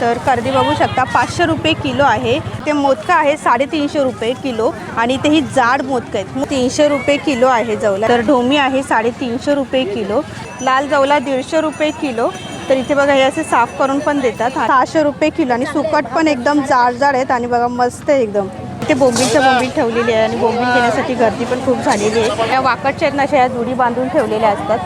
तर कर्दी बघू शकता पाचशे रुपये किलो आहे. ते मोदकं आहे साडेतीनशे रुपये किलो आणि ते ही जाड मोदकं आहेत. तीनशे रुपये किलो आहे जवला. तर ढोमी आहे साडेतीनशे रुपये किलो. लाल जवला दीडशे रुपये किलो. तर इथे बघा हे असे साफ करून पण देतात. सहाशे रुपये किलो आणि सुकट पण एकदम जाड जाड आहेत आणि बघा मस्त आहे एकदम. इथे बोंबीलच्या बोंबील ठेवलेली आहे आणि बोंबील घेण्यासाठी गर्दी पण खूप झालेली आहे. या वाकडच्या आहेत ना अशा या दुरी बांधून ठेवलेल्या असतात.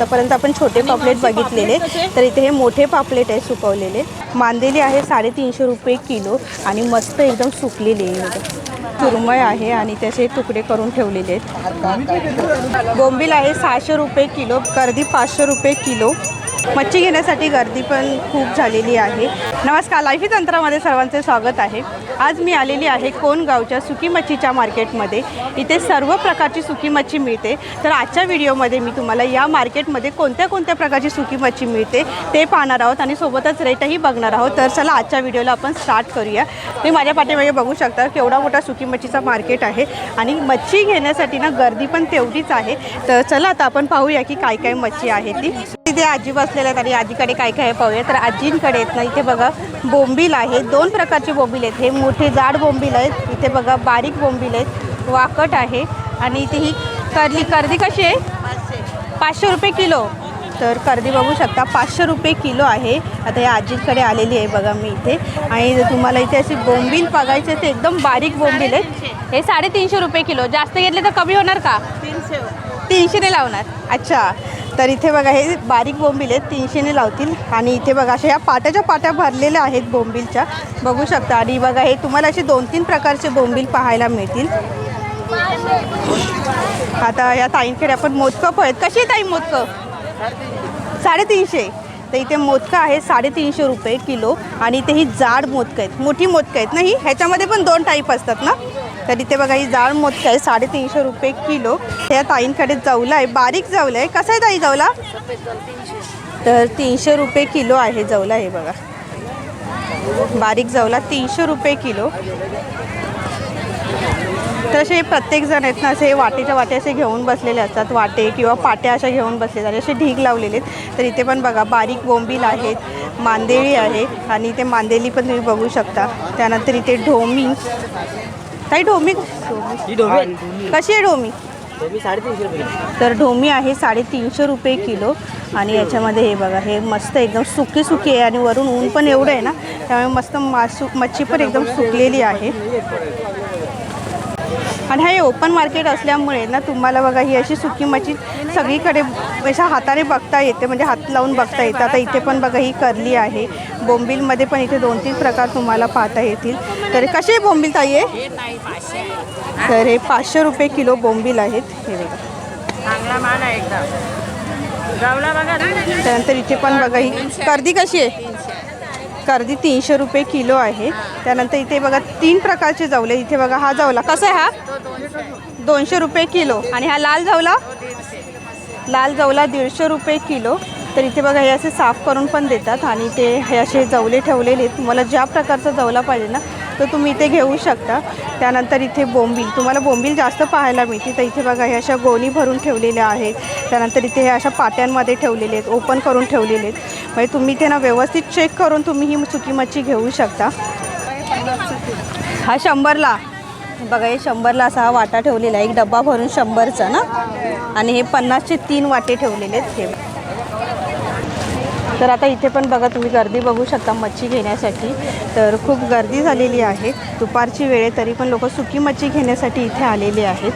तोपर्यंत आपण छोटे पापलेट बघितलेले. तर इथे हे मोठे पापलेट आहे सुकवलेले. मांदेली आहे साडेतीनशे रुपये किलो आणि मस्त एकदम सुकलेली आहे. बघा. सुरमय आहे आणि त्याचे तुकडे करून ठेवलेले आहेत. बोंबील आहे सहाशे रुपये किलो कर्दी पाचशे रुपये किलो. मच्छी घेण्यासाठी गर्दी पण खूप झालेली आहे. नमस्कार लाईफी तंत्रामध्ये सर्वांचे स्वागत आहे. आज मी आलेली आहे कोण गावच्या सुकी मच्छीच्या मार्केटमध्ये. इथे सर्व प्रकारची सुकी मच्छी मिळते. तर आजच्या व्हिडिओमध्ये मी तुम्हाला या मार्केटमध्ये कोणत्या कोणत्या प्रकारची सुकी मच्छी मिळते ते पाहणार आहोत आणि सोबतच रेटही बघणार आहोत. तर चला आजच्या व्हिडिओला आपण स्टार्ट करूया. तुम्ही माझ्या पाठीमागे बघू शकता केवढा मोठा सुकी मच्छीचा मार्केट आहे आणि मच्छी घेण्यासाठी ना गर्दी पण तेवढीच आहे. तर चला आता आपण पाहूया की काय काय मच्छी आहे ती. तिथे आजी बसलेल्या आहेत आणि आजीकडे काय काय पाहूया. तर आजींकडे आहेत ना इथे बघा बोंबील आहे. दोन प्रकारचे बोंबील आहेत. हे मोठे जाड बोंबील आहेत. इथे बघा बारीक बोंबील आहेत. वाकट आहे. आणि इथे ही कर्ली कर्दी कशी आहे? पाचशे रुपये किलो. तर कर्दी बघू शकता पाचशे रुपये किलो आहे. आता या आजीकडे आलेली आहे बघा मी इथे. आणि तुम्हाला इथे अशी बोंबील बघायचे ते एकदम बारीक बोंबील आहेत. हे साडेतीनशे रुपये किलो. जास्त घेतले तर कमी होणार का? तीनशेने लावणार. अच्छा. तर इथे बघा हे बारीक बोंबील आहेत तीनशेने लावतील. आणि इथे बघा अशा ह्या पाट्याच्या पाट्या भरलेल्या आहेत बोंबीलच्या. बघू शकता. आणि बघा हे तुम्हाला असे दोन तीन प्रकारचे बोंबील पाहायला मिळतील. आता या ताईंकडे आपण मोदकं पण आहेत कशी ताई मोदकं? साडेतीनशे. तर इथे मोदकं आहे साडेतीनशे रुपये किलो. आणि इथे ही जाड मोदकं आहेत. मोठी मोदकं आहेत ना ही? ह्याच्यामध्ये पण दोन टाईप असतात ना? तर इथे बघा ही जाळ मोठी आहे साडेतीनशे रुपये किलो. त्या ताईंकडे जवला आहे बारीक जावलं आहे. कसं आहे ताई जाऊला तर तीनशे रुपये किलो आहे जवला हे बघा. बारीक जवला तीनशे रुपये किलो. तर असे प्रत्येक जण आहेत ना असे वाटेच्या वाटे असे घेऊन बसलेले असतात. वाटे किंवा पाट्या अशा घेऊन बसले जाते असे ढीग लावलेले आहेत. तर इथे पण बघा बारीक बोंबील आहेत मांदेळी आहे. आणि इथे मांदेली पण तुम्ही बघू शकता. त्यानंतर इथे ढोमी काही ढोमी? ही डोबी आहे. कशी आहे ढोमी? डोबी साडेतीनशे रुपये किलो. तर ढोमी आहे साडेतीनशे रुपये किलो. आणि याच्यामध्ये हे बघा हे मस्त एकदम सुकी सुकी आहे आणि वरून ऊन पण एवढं आहे ना त्यामुळे मस्त मासू मच्छी पण एकदम सुकलेली आहे. आणि हे ओपन मार्केट असल्यामुळे ना तुम्हाला बघा ही अशी सुकी मच्छी सगळीकडे अशा हाताने बघता येते म्हणजे हात लावून बघता येतं. आता इथे पण बघा ही करली आहे. बोंबीलमध्ये पण इथे दोन तीन प्रकार तुम्हाला पाहता येतील. तर कशी आहे बोंबील ताई? आहे तर हे पाचशे रुपये किलो बोंबील आहेत. हे बघा. त्यानंतर इथे पण बघा ही. कर्दी कशी आहे? कर्दी तीनशे रुपये किलो आहे. त्यानंतर इथे बघा तीन प्रकारचे जाऊले इथे बघा हा जवला. कसा आहे हा? दोनशे रुपये किलो. आणि हा लाल जावला? लाल जवला दीडशे रुपये किलो. तर इथे बघा हे असे साफ करून पण देतात. आणि ते हे असे जवले ठेवलेले आहेत. तुम्हाला ज्या प्रकारचा जवला पाहिजे ना तर तुम्ही इथे घेऊ शकता. त्यानंतर इथे बोंबील. तुम्हाला बोंबील जास्त पाहायला मिळते तर इथे बघा हे अशा गोणी भरून ठेवलेल्या आहेत. त्यानंतर इथे हे अशा पाट्यांमध्ये ठेवलेले आहेत. ओपन करून ठेवलेले आहेत. म्हणजे तुम्ही ते ना व्यवस्थित चेक करून तुम्ही ही सुकी मच्छी घेऊ शकता. हा शंभरला. बघा हे शंभरला असा हा वाटा ठेवलेला आहे. एक डब्बा भरून शंभरचा ना? आणि हे पन्नासचे तीन वाटे ठेवलेले आहेत. हे तर आता इथे पण बघा तुम्ही गर्दी बघू शकता मच्छी घेण्यासाठी. तर खूप गर्दी झालेली आहे. दुपारची वेळ तरी पण लोक सुकी मच्छी घेण्यासाठी इथे आलेले आहेत.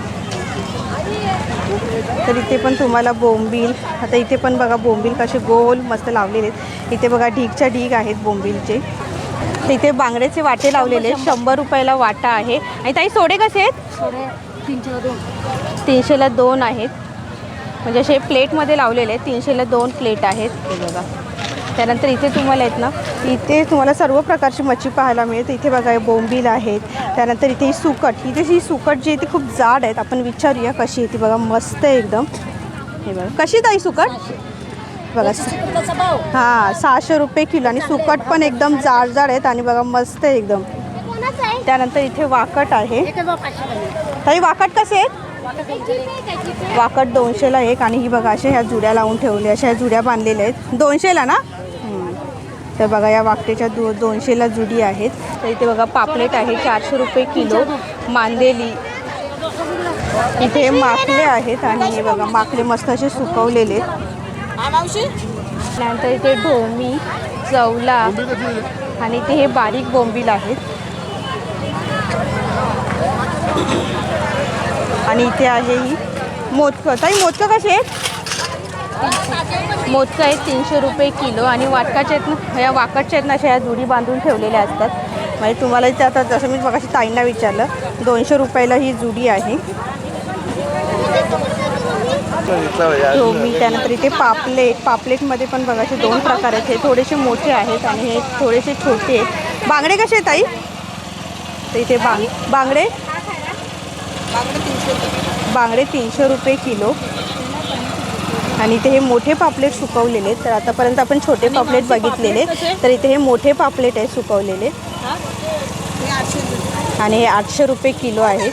तर इथे पण तुम्हाला बोंबील आता इथे पण बघा बोंबील कसे गोल मस्त लावलेले आहेत. इथे बघा ढीगच्या ढीग आहेत बोंबीलचे. तर इथे बांगड्याचे वाटे लावलेले आहेत. शंभर. रुपयाला वाटा आहे. आणि ताई सोडे कसे आहेत? तीनशेला दोन आहेत. म्हणजे असे प्लेटमध्ये लावलेले आहेत. तीनशेला दोन प्लेट आहेत. हे बघा. त्यानंतर इथे तुम्हाला आहेत ना इथे तुम्हाला सर्व प्रकारची मच्छी पाहायला मिळते इथे बघा बोंबील आहेत. त्यानंतर इथे ही सुकट इथे ही सुकट जी आहे ती खूप जाड आहेत. आपण विचारूया कशी आहे ती. बघा मस्त आहे एकदम. हे बघा. कशी ताई सुकट? बघा. हां सहाशे रुपये किलो आणि सुकट पण एकदम जाड जाड आहेत आणि बघा मस्त आहे एकदम. त्यानंतर इथे वाकट आहे. ताई वाकट कसे आहेत? वाकट दोनशेला एक आणि ही बघा अशा ह्या जुड्या लावून ठेवल्या अशा ह्या जुड्या बांधलेल्या आहेत. दोनशेला ना? तर बघा या वाकटेच्या दो दोनशेला जुडी आहेत. तर इथे बघा पापलेट आहे चारशे रुपये किलो. मांदेली. इथे माकले आहेत आणि हे बघा माकले मस्त असे सुकवलेले आहेत. इथे ढोमी चवला आणि इथे हे बारीक बोंबील आहेत. आणि इथे आहे ही मोदकं. ताई मोदकं कसे आहेत? मोदकं आहेत तीनशे रुपये किलो आणि वाटकाच्या आहेत ना ह्या वाकटच्या आहेत ना अशा ह्या जुडी बांधून ठेवलेल्या असतात. म्हणजे तुम्हाला इथे आता जसं मी मगाशी ताईंना विचारलं दोनशे रुपयाला ही जुडी आहे. हो मी त्यानंतर इथे पापलेट पापलेटमध्ये पण बघा असे दोन प्रकार आहेत. हे थोडेसे मोठे आहेत आणि हे थोडेसे छोटे आहेत. बांगडे कसे आहेत ताई? तर इथे बांग बांगडे? बांगडे तीनशे रुपये किलो. आणि इथे हे मोठे पापलेट सुकवलेले आहेत. तर आतापर्यंत आपण छोटे पापलेट बघितलेले तर इथे हे मोठे पापलेट आहे सुकवलेले. आणि हे आठशे रुपये किलो आहेत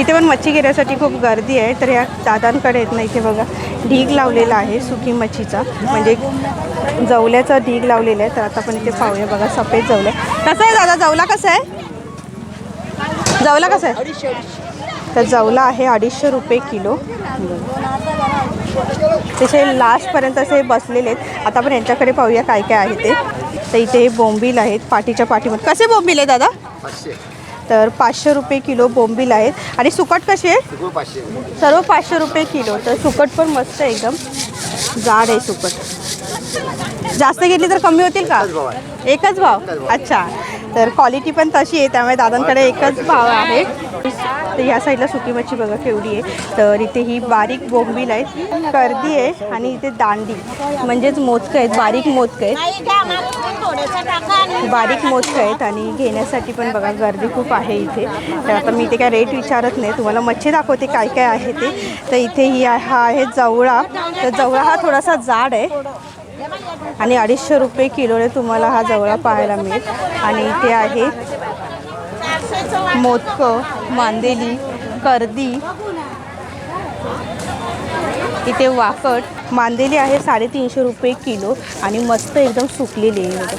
इथे पण मच्छी घेण्यासाठी खूप गर्दी आहे. तर या दादांकडे आहेत ना इथे बघा. ढीग लावलेला आहे सुकी मच्छीचा. म्हणजे जवल्याचा ढीग लावलेला आहे. तर आता पण इथे पाहूया बघा. सफेद जवल्या कसं आहे दादा? जवला कसं आहे? जवला कसं आहे? तर जवला आहे अडीचशे रुपये किलो. तसे लास्टपर्यंत असे बसलेले आहेत. आता आपण यांच्याकडे पाहूया काय काय आहे ते. तर इथे हे बोंबील आहेत पाठीच्या पाठीमध्ये. कसे बोंबील आहे दादा? तर पाचशे रुपये किलो बोंबील आहेत. आणि सुकट कशी आहे? सर्व पाचशे रुपये किलो. तर सुकट पण मस्त आहे एकदम. जाड आहे सुकट. जास्त घेतली तर कमी होतील का? एकच भाव? अच्छा. तर क्वालिटी पण तशी आहे त्यामुळे दादांकडे एकच भाव आहे. तर ह्या साईडला सुकी मच्छी बघा केवढी आहे. तर इथे ही बारीक बोंबील आहेत. कर्दी आहे आणि इथे दांडी. म्हणजेच मोजकं आहेत बारीक मोजकं आहेत. बारीक मोजकं आहेत आणि घेण्यासाठी पण बघा गर्दी खूप आहे इथे. तर आता मी इथे काय रेट विचारत नाही. तुम्हाला मच्छी दाखवते काय काय आहे ते. तर इथे ही आहे- हा आहे जवळा. तर जवळा हा थोडासा जाड आहे. आणि अडीचशे रुपये किलोने तुम्हाला हा जवळा पाहायला मिळेल. आणि इथे आहे मोदकं मांदेली कर्दी इथे वाकट मांदेली आहे साडेतीनशे रुपये किलो आणि मस्त एकदम सुकलेली आहे.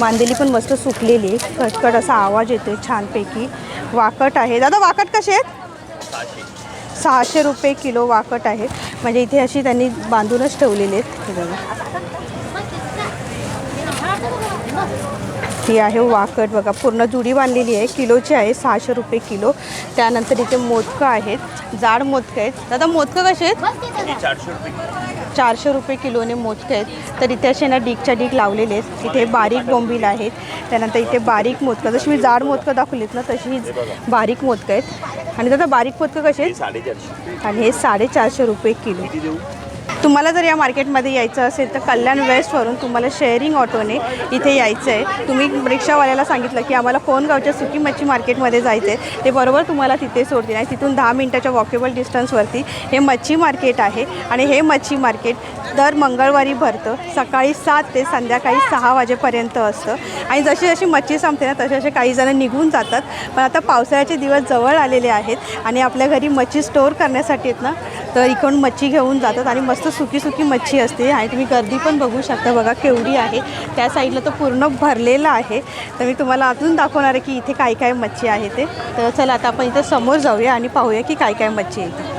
मांदेली पण मस्त सुकलेली आहे. कटकट असा आवाज येतोय छानपैकी. वाकट आहे. दादा वाकट कसे आहेत? सहाशे रुपये किलो वाकट आहे. म्हणजे इथे अशी त्यांनी बांधूनच ठेवलेली आहेत. हे ही आहे वाकट बघा पूर्ण जुडी बांधलेली आहे. किलोची आहे सहाशे रुपये किलो. त्यानंतर इथे मोदकं आहेत. जाड मोदकं आहेत. दादा मोदकं कसे आहेत? चारशे रुपये किलोने मोदकं आहेत. तर इथे असे ना डीगच्या डीग लावलेले आहेत. इथे बारीक बोंबील आहेत. त्यानंतर इथे बारीक मोदकं. जशी मी जाड मोदकं दाखवलीत ना तशी बारीक मोदकं आहेत. आणि दादा बारीक मोदकं कसे आहेत? आणि हे साडेचारशे रुपये किलो. तुम्हाला जर या मार्केटमध्ये यायचं असेल तर कल्याण वेस्टवरून तुम्हाला शेअरिंग ऑटोने इथे यायचं आहे. तुम्ही रिक्षावाल्याला सांगितलं की आम्हाला कोणगावच्या सुकी मच्छी मार्केटमध्ये जायचं आहे. ते बरोबर तुम्हाला तिथे सोडतील आणि तिथून दहा मिनटाच्या वॉकेबल डिस्टन्सवरती हे मच्छी मार्केट आहे. आणि हे मच्छी मार्केट दर मंगळवारी भरतं. सकाळी सात ते संध्याकाळी सहा वाजेपर्यंत असतं. आणि जशी जशी मच्छी संपते ना तसे असे काही जण निघून जातात. पण आता पावसाळ्याचे दिवस जवळ आलेले आहेत आणि आपल्या घरी मच्छी स्टोअर करण्यासाठी आहेत ना तर इकडून मच्छी घेऊन जातात आणि मस्त सुकी सुकी मच्छी असते. आणि तुम्ही गर्दी पण बघू शकता. बघा केवढी आहे. त्या साईडला तर पूर्ण भरलेलं आहे. तर मी तुम्हाला अजून दाखवणार आहे की इथे काय काय मच्छी आहे ते. तर चला आता आपण इथे समोर जाऊया आणि पाहूया की काय काय मच्छी आहे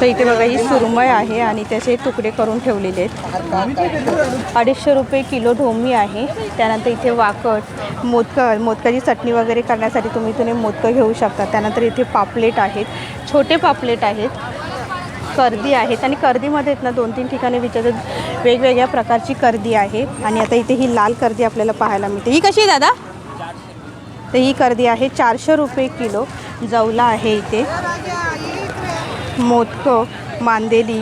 तर इथे बघा ही सुरमय आहे आणि त्याचे तुकडे करून ठेवलेले आहेत. अडीचशे रुपये किलो ढोमी आहे. त्यानंतर इथे वाकट मोदकं मोदकाची चटणी वगैरे करण्यासाठी तुम्ही इथून मोदकं घेऊ शकता. त्यानंतर इथे पापलेट आहेत. छोटे पापलेट आहेत. कर्दी आहेत आणि कर्दीमध्ये आहेत ना दोन तीन ठिकाणी विचारतात. वेगवेगळ्या प्रकारची कर्दी आहे. आणि आता इथे ही लाल कर्दी आपल्याला पाहायला मिळते. ही कशी आहे दादा? तर ही कर्दी आहे चारशे रुपये किलो. जवला आहे इथे. मोदक मांदेली.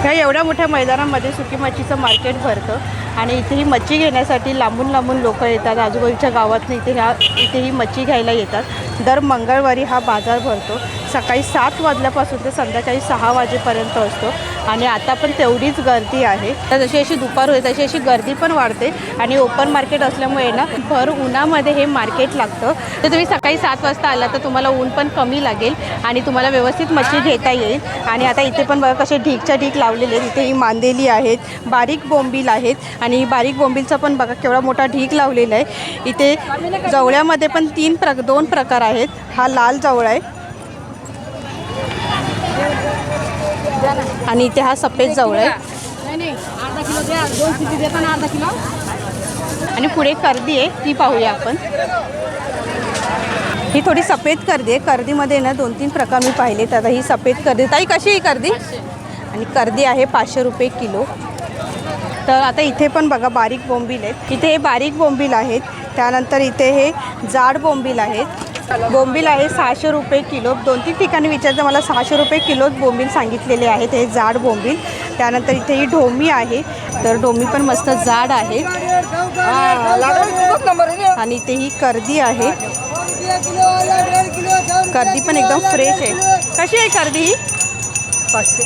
ह्या एवढ्या मोठ्या मैदानामध्ये सुकी मच्छीचं मार्केट भरतं आणि इथे ही मच्छी घेण्यासाठी लांबून लांबून लोक येतात. आजूबाजूच्या गावातून इथे ह्या इथे ही मच्छी घ्यायला येतात. दर मंगळवारी हा बाजार भरतो. सकाळी सात वाजल्यापासून ते संध्याकाळी सहा वाजेपर्यंत असतो. आणि आता पण तेवढीच गर्दी आहे. तर जशी अशी दुपार होते तशी अशी गर्दी पण वाढते आणि ओपन मार्केट असल्यामुळे ना भर उन्हामध्ये हे मार्केट लागतं. तर तुम्ही सकाळी सात वाजता आला तर तुम्हाला ऊन पण कमी लागेल आणि तुम्हाला व्यवस्थित मच्छी घेता येईल. आणि आता इथे पण बघा कसे ढीकच्या ढीक लावलेले आहेत. इथे ही मांदेली आहेत बारीक बोंबील आहेत आणि बारीक बोंबीलचा पण बघा केवढा मोठा ढीक लावलेला आहे. इथे जवळ्यामध्ये पण तीन प्र दोन प्रकार आहेत. हा लाल जवळ आहे. आणि इथे हा सफेद जवळ आहे. आणि पुढे कर्दी आहे ती पाहूया आपण. ही थोडी सफेद कर्दी आहे. कर्दीमध्ये ना दोन तीन प्रकार मी पाहिलेत आता ही सफेद कर्दी. ताई कशी आहे कर्दी? आणि कर्दी आहे पाचशे रुपये किलो. तर आता इथे पण बघा बारीक बोंबील आहेत. इथे हे बारीक बोंबील आहेत. त्यानंतर इथे हे जाड बोंबील आहेत. बोंबील आहे सहाशे रुपये किलो. दोन तीन ठिकाणी विचारतं मला सहाशे रुपये किलोच बोंबील सांगितलेले आहेत. हे जाड बोंबील. त्यानंतर इथे ही ढोमी आहे. तर ढोमी पण मस्त जाड आहे. आणि इथे ही कर्दी आहे. कर्दी पण एकदम फ्रेश आहे. कशी आहे कर्दी ही? पाचशे.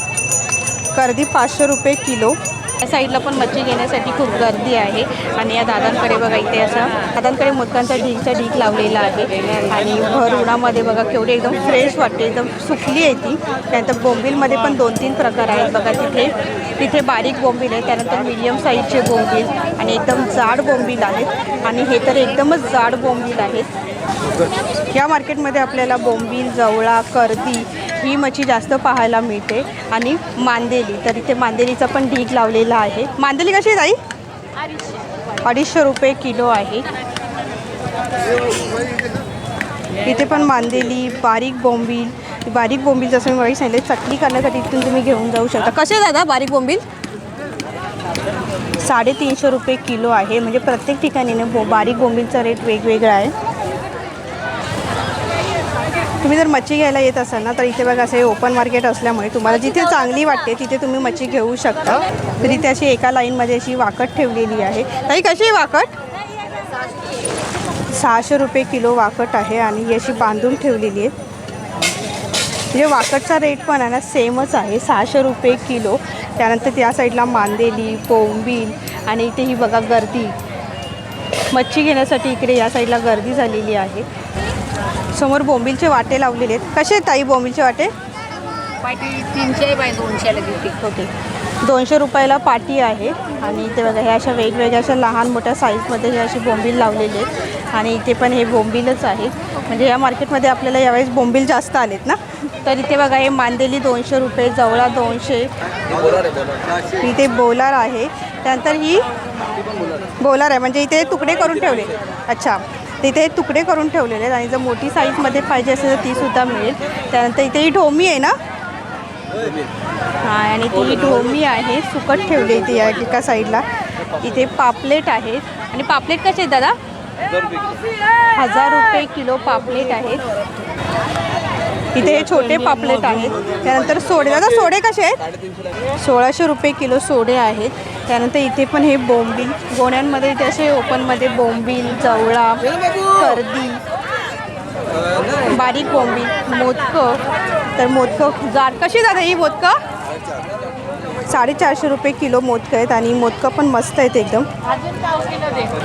कर्दी पाचशे रुपये केलो. या साईडला पण मच्छी घेण्यासाठी खूप गर्दी आहे. आणि या दादांकडे बघा इथे असा दादांकडे मोदकांचा ढीकचा ढीक लावलेला आहे. आणि भर उन्हामध्ये बघा केवढी एकदम फ्रेश वाटते एकदम सुकली आहे ती. त्यानंतर बोंबीलमध्ये पण दोन तीन प्रकार आहेत बघा तिथे. तिथे बारीक बोंबील आहे त्यानंतर मीडियम साईजचे बोंबील आणि एकदम जाड बोंबील आहेत. आणि हे तर एकदमच जाड बोंबील आहेत. या मार्केटमध्ये आपल्याला बोंबील जवळा कर्दी ही मच्छी जास्त पाहायला मिळते. आणि मांदेली तर इथे मांदेलीचा पण ढीग लावलेला आहे. मांदेली कशी आहे ताई? अडीचशे रुपये किलो आहे. इथे पण मांदेली बारीक बोंबील बारीक बोंबील जसं मी मागे सांगितलं चटणी करण्यासाठी इथून तुम्ही घेऊन जाऊ शकता. कसे दादा बारीक बोंबील? साडेतीनशे रुपये किलो आहे. म्हणजे प्रत्येक ठिकाणी ना बो बारीक बोंबीलचा रेट वेगवेगळा आहे. तुम्ही जर मच्छी घ्यायला येत असाल ना तर इथे बघा असं हे ओपन मार्केट असल्यामुळे तुम्हाला जिथे चांगली वाटते तिथे तुम्ही मच्छी घेऊ शकता. तर इथे अशी एका लाईनमध्ये अशी वाकट ठेवलेली आहे. ताई कशी आहे वाकट? सहाशे रुपये किलो वाकट आहे आणि ही अशी बांधून ठेवलेली आहे. म्हणजे वाकटचा रेट पण आहे ना सेमच आहे. सहाशे रुपये किलो. त्यानंतर त्या साईडला मांदेली कोंबील आणि इथे ही बघा गर्दी. मच्छी घेण्यासाठी इकडे या साईडला गर्दी झालेली आहे. समोर बोंबीलचे वाटे लावलेले आहेत. कसे आहेत ताई बोंबीलचे वाटे? पाठी तीनशे बाय दोनशेला घेते ओके दोनशे रुपयाला पाटी आहे. आणि इथे बघा हे अशा वेगवेगळ्या अशा लहान मोठ्या साईजमध्ये हे अशी बोंबील लावलेली आहेत. आणि इथे पण हे बोंबीलच आहेत म्हणजे या मार्केटमध्ये आपल्याला यावेळेस बोंबील जास्त आलेत ना? तर इथे बघा हे मांदेली दोनशे रुपये जवळा दोनशे. इथे बोलार आहे. त्यानंतर ही बोलार आहे. म्हणजे इथे तुकडे करून ठेवले. अच्छा. तिथे हे तुकडे करून ठेवलेले आहेत आणि जर मोठी साईजमध्ये पाहिजे असेल तर तीसुद्धा मिळेल. त्यानंतर इथे ही ढोमी आहे ना? हां आणि ती ढोमी आहे सुकट ठेवली इथे या एका साईडला. इथे पापलेट आहेत आणि पापलेट कसे आहेत दादा? हजार रुपये किलो पापलेट आहेत इथे हे छोटे पापलेट आहेत. त्यानंतर सोडे. दादा सोडे कसे आहेत? सोळाशे रुपये किलो सोडे आहेत. त्यानंतर इथे पण हे बोंबील. गोण्यांमध्ये इथे असे ओपनमध्ये बोंबील जवळा कर्दी बारीक बोंबील मोदकं. तर मोदकं जाड. कशी जाते ही मोदकं? साडेचारशे रुपये किलो मोदकं आहेत आणि मोदकं पण मस्त आहेत एकदम.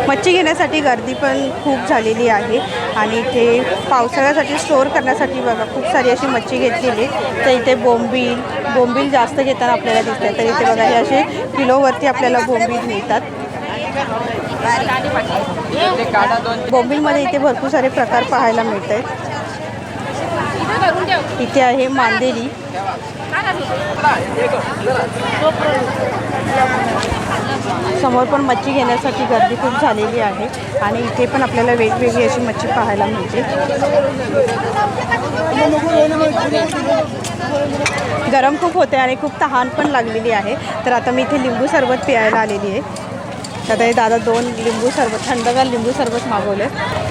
मच्छी घेण्यासाठी गर्दी पण खूप झालेली आहे. आणि इथे पावसाळ्यासाठी स्टोअर करण्यासाठी बघा खूप सारी अशी मच्छी घेतलेली तर इथे बोंबील बोंबील जास्त घेताना आपल्याला दिसतात तर इथे बघा हे असे किलोवरती आपल्याला बोंबील मिळतात. बोंबीलमध्ये इथे भरपूर सारे प्रकार पाहायला मिळत आहेत इथे आहे मांदेली. समोर पण मच्छी घेण्यासाठी गर्दी खूप झालेली आहे आणि इथे पण आपल्याला वेगवेगळी अशी मच्छी पाहायला मिळते. गरम खूप होते आणि खूप तहान पण लागलेली आहे. तर आता मी इथे लिंबू सरबत प्यायला आलेली आहे. आता हे दादा दोन लिंबू सरबत थंडगार लिंबू सरबत मागवले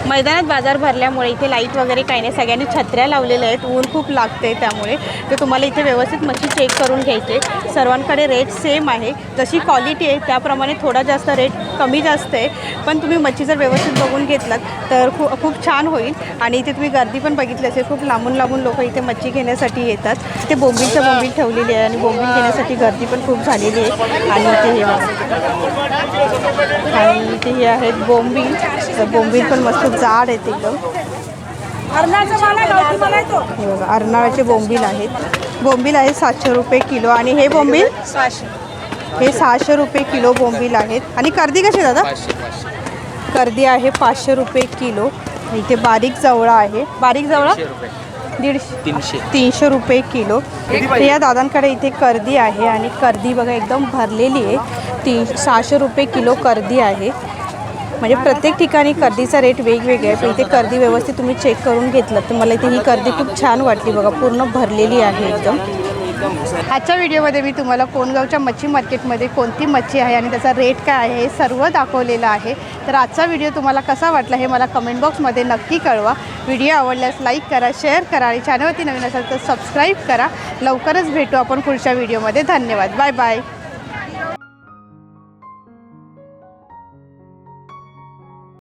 मैदानात बाजार भरल्यामुळे इथे लाइट वगैरे काही नाही. सगळ्यांनी छत्र्या लावलेल्या आहेत. ऊन खूप लागते त्यामुळे. तर तुम्हाला इथे व्यवस्थित मच्छी चेक करून घ्यायचे. सर्वांकडे रेट सेम आहे. जशी क्वालिटी आहे त्याप्रमाणे थोडा जास्त रेट कमी जास्त आहे. पण तुम्ही मच्छी जर व्यवस्थित बघून घेतलात तर खूप खूप छान होईल. आणि इथे तुम्ही गर्दी पण बघितली असेल. खूप लांबून लांबून लोक इथे मच्छी घेण्यासाठी येतात. ते बोंबीलच्या बोंबील ठेवलेली आहे आणि बोंबील घेण्यासाठी गर्दी पण खूप झालेली आहे. आणि इथे हे बघा. आणि इथे हे आहेत बोंबील तर बोंबील पण मस्त जाड आहेत एकदम. हे बघा अर्नाळ्याचे बोंबील आहेत. बोंबील आहे सातशे रुपये किलो आणि हे बोंबील? हे सहाशे रुपये किलो बोंबील आहेत. आणि कर्दी कशी आहे दादा? कर्दी आहे पाचशे रुपये किलो. इथे बारीक जवळा आहे. बारीक जवळा? दीडशे. तीनशे. तीनशे रुपये किलो. या दादांकडे इथे कर्दी आहे आणि कर्दी बघा एकदम भरलेली आहे. तीन सहाशे रुपये किलो कर्दी आहे. म्हणजे प्रत्येक ठिकाणी कर्दीचा रेट वेगवेगळे आहे. पण इथे कर्दी व्यवस्थित तुम्ही चेक करून घेतलं तर मला इथे ही कर्दी खूप छान वाटली बघा. पूर्ण भरलेली आहे एकदम आजच्या व्हिडिओमध्ये मी तुम्हाला कोणगावच्या मच्छी मार्केटमध्ये कोणती मच्छी आहे आणि त्याचा रेट काय आहे हे सर्व दाखवलेलं आहे. तर आजचा व्हिडिओ तुम्हाला कसा वाटला हे मला कमेंट बॉक्समध्ये नक्की कळवा. व्हिडिओ आवडल्यास लाईक करा शेअर करा आणि चॅनलवरती नवीन असेल तर सबस्क्राईब करा. लवकरच भेटू आपण पुढच्या व्हिडिओमध्ये. धन्यवाद. Bye bye